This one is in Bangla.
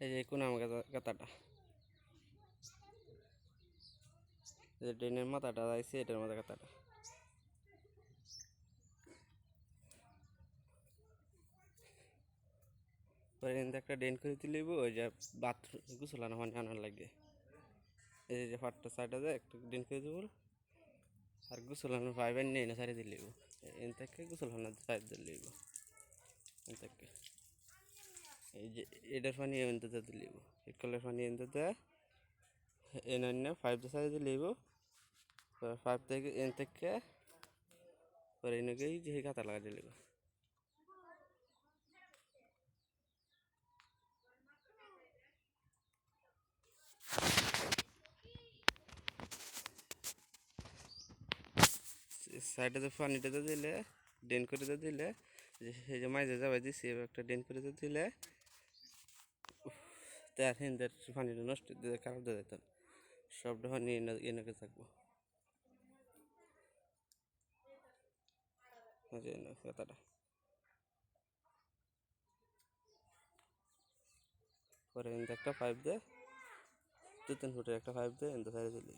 এই যে কোন আমার এই যে ড্রেনের মাথাটা আছে এটার মধ্যে কাতাটা পরে একটা ড্রেন করে তুলিব ওই যে বাথরুম গুছলানো পানি আনার লাগে। এই যে ফাটটা সাইডে যায়, একটু ড্রেন করে দেবো। আর গুছলানো পাইবেন নেই না সারি দিলেব এন থেকে গুছলানো সাইড দিলেব এই যে এটার পানি এনতে দিলেব এই কলের পানি এনতে এনে ফাইভ সাইড দিলেব ফাইভ থেকে এন থেকে পরে এনেকেই যে কাতা লাগা দিলেব সাইডে পানিটাতে দিলে ড্রেন করে দিলে, যে যে মাঝে যাবাই দিছি একটা ড্রেন করে দিলে তার হিন্দের পানিটা নষ্ট দিয়ে খারাপ দিয়ে দিতাম সব পানি নিয়ে এনেকে থাকব। কথাটা। পরে একটা পাইপ দে, দু তিন ফুটের একটা পাইপ দেয় এনতে সাইডে দিলে